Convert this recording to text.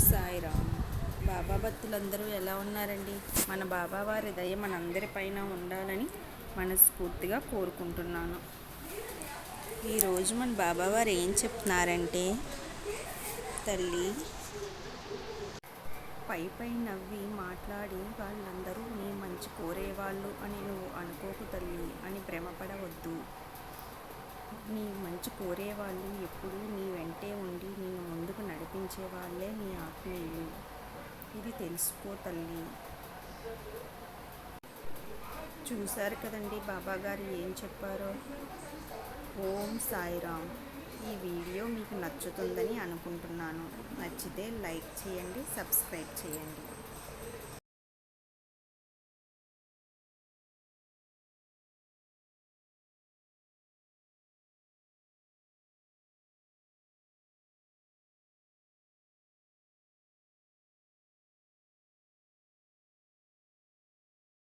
సాయిరామ్. బాబా భక్తులందరూ ఎలా ఉన్నారండి? మన బాబా వారి దయ మనందరిపైన ఉండాలని మనస్ఫూర్తిగా కోరుకుంటున్నాను. ఈరోజు మన బాబావారు ఏం చెప్తున్నారంటే తల్లి పై పై నవ్వి మాట్లాడి వాళ్ళందరూ నీ మంచి కోరేవాళ్ళు అని నువ్వు అనుకోకు తల్లి అని భ్రమపడవద్దు. నీ మంచి కోరేవాళ్ళు ఎప్పుడూ నీ వెంటే వాళ్ళే నీ ఆత్మీయులు. ఇది తెలుసుకో తల్లి. చూశారు కదండి బాబా గారు ఏం చెప్పారో? ఓం సాయిరామ్. ఈ వీడియో మీకు నచ్చుతుందని అనుకుంటున్నాను. నచ్చితే లైక్ చేయండి సబ్స్క్రైబ్ చేయండి.